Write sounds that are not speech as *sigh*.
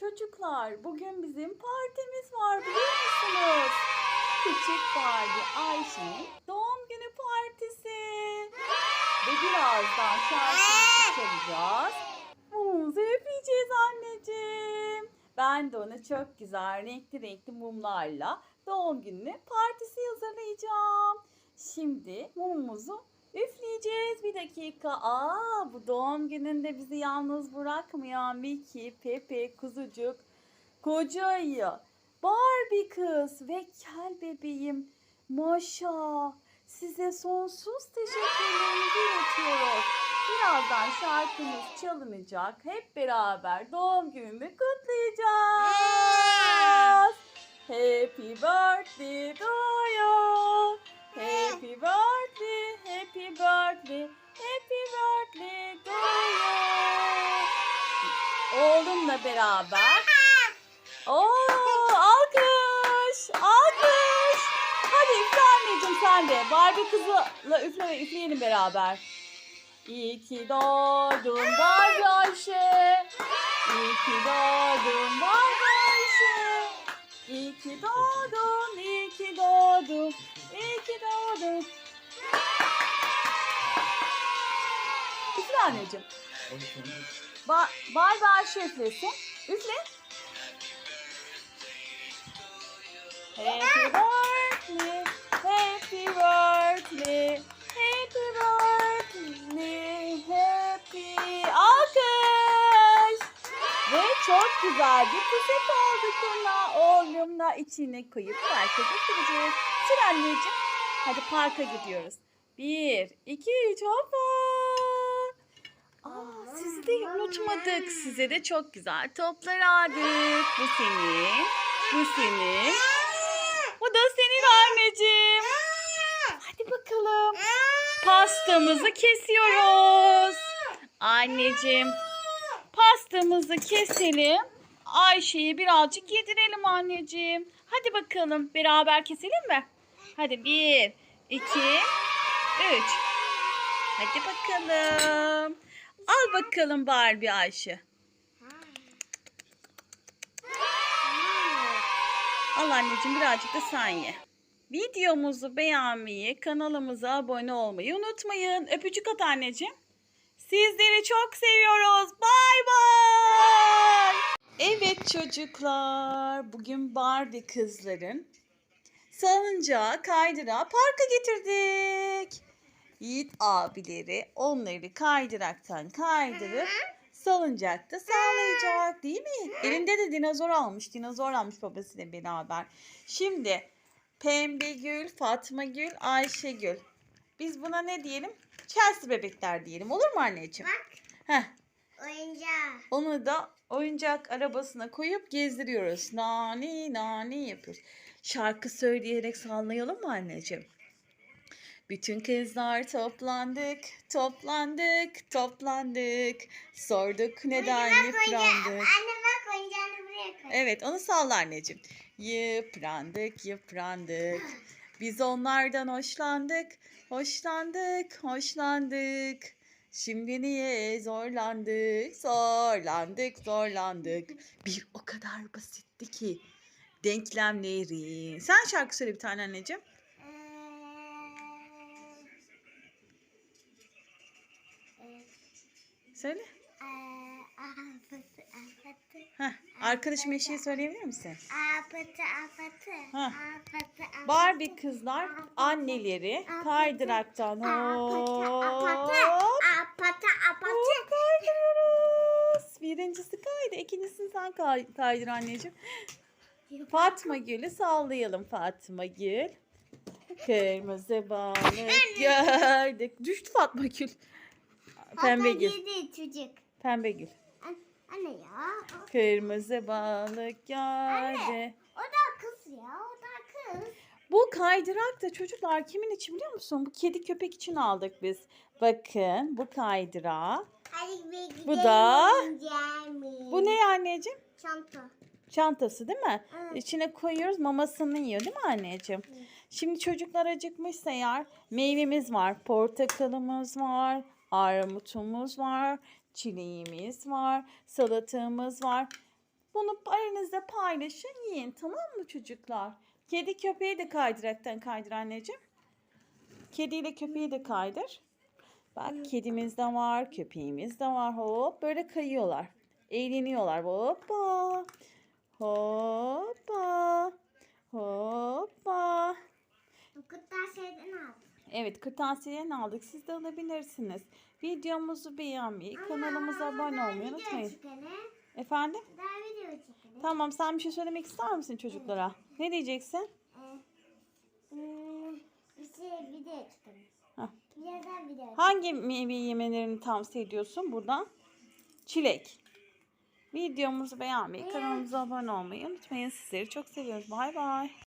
Çocuklar bugün bizim partimiz var biliyor musunuz? Küçük Barbie Ayşe'nin doğum günü partisi. Ve birazdan şarkımızı çalacağız. Mumumuzu üfleyeceğiz anneciğim. Ben de ona çok güzel renkli renkli mumlarla doğum günü partisi hazırlayacağım. Şimdi mumumuzu üfleyeceğiz. Bir dakika. Aa bu doğum gününde bizi yalnız bırakmayan Mickey, Pepe, Kuzucuk, Koca Ayı, Barbie kız ve Kel bebeğim. Maşa size sonsuz teşekkürlerimizi iletiyoruz. Birazdan şarkımız çalınacak. Hep beraber doğum gününü kutlayacağız. Happy birthday to you. Happy birthday, birthday, happy birthday to you. Oğlumla beraber. Oo, alkış, alkış. Hadi üfle sen de. Barbie kızla üfle, üfleyelim beraber. İyi ki doğdun Barbie Ayşe. İyi ki doğdun Barbie anneciğim. Ba Barbie Ayşe üflesin. Üfle. Happy birthday, happy birthday, happy birthday, happy alkış. Ve çok güzel bir pusat aldık ona. Oğlumla içine koyup parka götüreceğiz. Sür anneciğim. Hadi parka gidiyoruz. Bir, iki, üç, hoppa. Sizi de unutmadık. Size de çok güzel toplar aldık. Bu senin, bu senin. Bu da senin anneciğim. Hadi bakalım. Pastamızı kesiyoruz. Anneciğim. Pastamızı keselim. Ayşe'yi birazcık yedirelim anneciğim. Hadi bakalım beraber keselim mi? Hadi bir, iki, üç. Hadi bakalım. Al bakalım Barbie Ayşe. Al anneciğim birazcık da sen ye. Videomuzu beğenmeyi, kanalımıza abone olmayı unutmayın. Öpücük at anneciğim. Sizleri çok seviyoruz. Bay bay. Evet çocuklar. Bugün Barbie kızların salıncağı kaydırağı parka getirdik. Yiğit abileri onları kaydıraktan kaydırıp salıncakta sağlayacak değil mi? Elinde de dinozor almış. Dinozor almış babasıyla beraber. Şimdi Pembe Gül, Fatma Gül, Ayşe Gül. Biz buna ne diyelim? Chelsea bebekler diyelim. Olur mu anneciğim? Bak Heh. oyuncak. Onu da oyuncak arabasına koyup gezdiriyoruz. Nani nani yapıyoruz. Şarkı söyleyerek sallayalım mı anneciğim? Bütün kızlar toplandık, toplandık, toplandık. Sorduk neden Bak yıprandık. Anne bak oyuncağını buraya koy. Evet onu salla anneciğim. Yıprandık, yıprandık. *laughs* Biz onlardan hoşlandık, hoşlandık, hoşlandık. Şimdi niye zorlandık, zorlandık, zorlandık. Bir o kadar basitti ki denklemleri. Sen şarkı söyle bir tane anneciğim. Söyle. Heh, arkadaşım eşeği söyleyebilir misin? afatı, afatı. Barbie kızlar anneleri kaydıraktan Apatı, hop apatı, apatı. hop kaydırıyoruz. Birincisi kaydı, ikincisini sen kay- kaydır anneciğim. Fatma Gül'ü sallayalım Fatma Gül. Kırmızı balık gördük. Düştü Fatma Gül. Pembe Gül. Yedi çocuk. Pembe Gül. An- Anne ya. Kırmızı balık. Anne. O da kız ya. O da kız. Bu kaydırak da çocuklar kimin için biliyor musun? Bu kedi köpek için aldık biz. Bakın bu. Hadi gidelim. Bu da-. Bu ne anneciğim? Çanta. Çantası değil mi? Evet. İçine koyuyoruz mamasını yiyor değil mi anneciğim? Şimdi çocuklar acıkmışsa eğer meyvemiz var. Portakalımız var. Armutumuz var. Çileğimiz var. Salatamız var. Bunu aranızda paylaşın yiyin tamam mı çocuklar? Kedi köpeği de kaydıraktan kaydır anneciğim. Kediyle köpeği de kaydır. Bak kedimiz de var, köpeğimiz de var. Hop böyle kayıyorlar. Eğleniyorlar. Hoppa. Hoppa. Hoppa. Bu kırtasiyeden aldım. Evet kırtasiyeden aldık. Siz de alabilirsiniz. Videomuzu beğenmeyi, Ama kanalımıza abone olmayı unutmayın. Efendim? Daha video çekelim. Tamam sen bir şey söylemek ister misin çocuklara? Ne diyeceksin? Ee, hmm, bir şey video çekelim. Hah. Bir yerden video çekelim. Hangi meyve yemelerini tavsiye ediyorsun buradan? Çilek. Videomuzu beğenmeyi, kanalımıza abone olmayı unutmayın. Sizleri çok seviyoruz. Bay bay.